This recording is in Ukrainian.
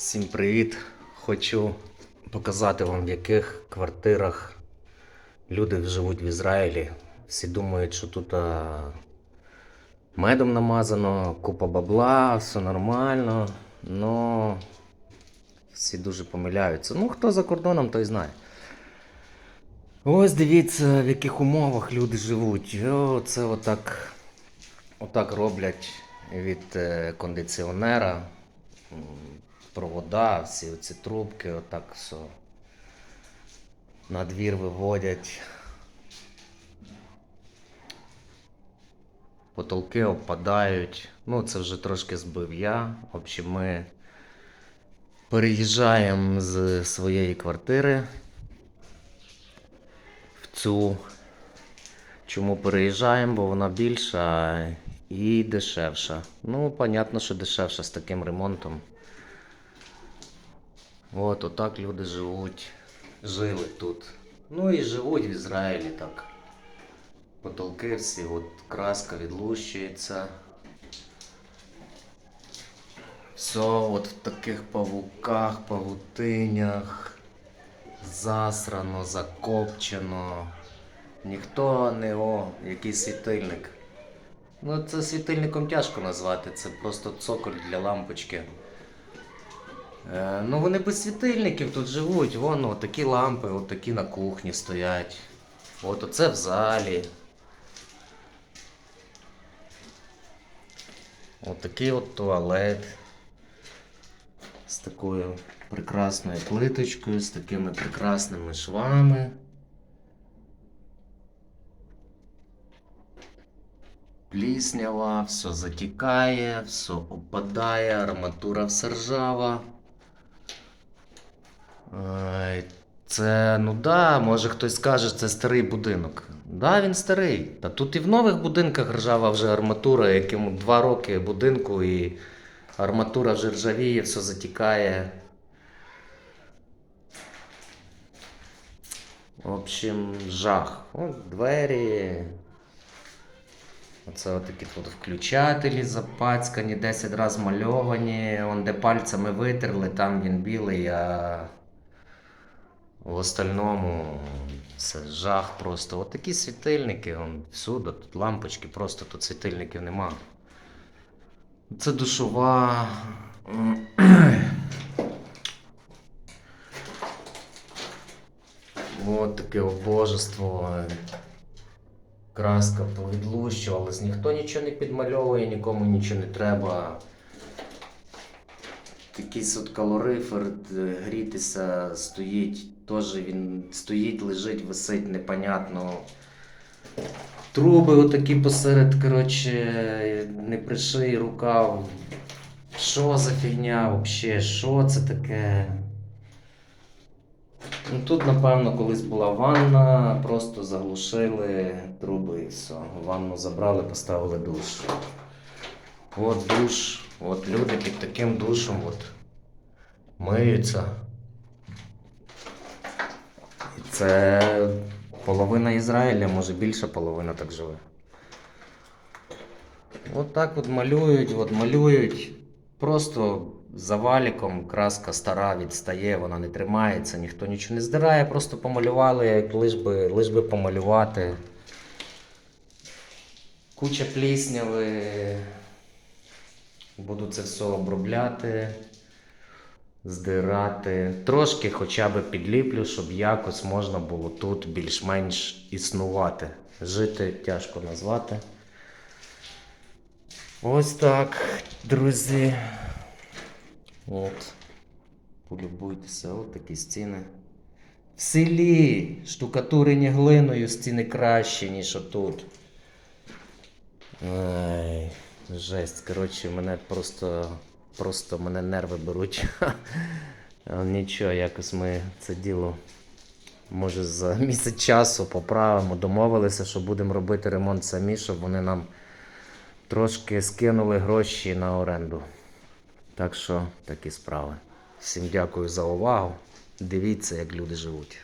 Всім привіт! Хочу показати вам, в яких квартирах люди живуть в Ізраїлі. Всі думають, що тут а, медом намазано, купа бабла, все нормально. Но всі дуже помиляються. Ну, хто за кордоном, той знає. Ось дивіться, в яких умовах люди живуть. О, це отак, отак роблять від е, кондиціонера. Провода, всі ці трубки, отак все. На двір виводять. Потолки опадають. Ну, це вже трошки збив я. В общем, ми переїжджаємо з своєї квартири в цю. Чому переїжджаємо? Бо вона більша і дешевша. Ну, понятно, що дешевша з таким ремонтом. От, отак люди живуть. Жили тут. Ну і живуть в Ізраїлі так. Потолки всі, от краска відлущується. Все от в таких павуках, павутинях. Засрано, закопчено. Ніхто не о, який світильник. Ну, це світильником тяжко назвати, це просто цоколь для лампочки. Е, ну вони без світильників тут живуть. Вон от такі лампи, от такі на кухні стоять. От оце в залі. От такий от туалет. З такою прекрасною плиточкою, з такими прекрасними швами. Пліснява, все затікає, все опадає, арматура все ржава. Це, ну да, може хтось скаже, це старий будинок. Да, він старий. Та тут і в нових будинках ржава вже арматура, якому два роки будинку, і арматура вже ржавіє, все затікає. В общем, жах. От двері. Оце такі тут включателі запацькані, 10 разів мальовані. Он де пальцями витерли, там він білий, а в остальному це жах просто. От такі світильники, он всюди, тут лампочки, просто тут світильників нема. Це душова. От таке обожество. Краска повідлущувалась, ніхто нічого не підмальовує, нікому нічого не треба. Якийсь от калорифер грітися стоїть, теж він стоїть, лежить, висить, непонятно. Труби отакі посеред, коротше, не приший рукав. Що за фігня взагалі? Що це таке? Ну, тут, напевно, колись була ванна, просто заглушили труби і все. Ванну забрали, поставили душ. От душ, от люди під таким душем от миються. І це половина Ізраїля, може більша половина так живе. От так от малюють, от малюють. Просто за валіком краска стара відстає, вона не тримається, ніхто нічого не здирає, просто помалювали, як лиш би, лиш би помалювати. Куча плісняви. Буду це все обробляти, здирати. Трошки хоча б підліплю, щоб якось можна було тут більш-менш існувати. Жити тяжко назвати. Ось так, друзі. От. Полюбуйтеся, от такі стіни. В селі штукатурені глиною стіни кращі, ніж отут. Ай, жесть. Коротше, мене просто, просто мене нерви беруть. Нічого, якось ми це діло. Може за місяць часу поправимо, домовилися, що будемо робити ремонт самі, щоб вони нам трошки скинули гроші на оренду. Так що такі справи. Всім дякую за увагу. Дивіться, як люди живуть.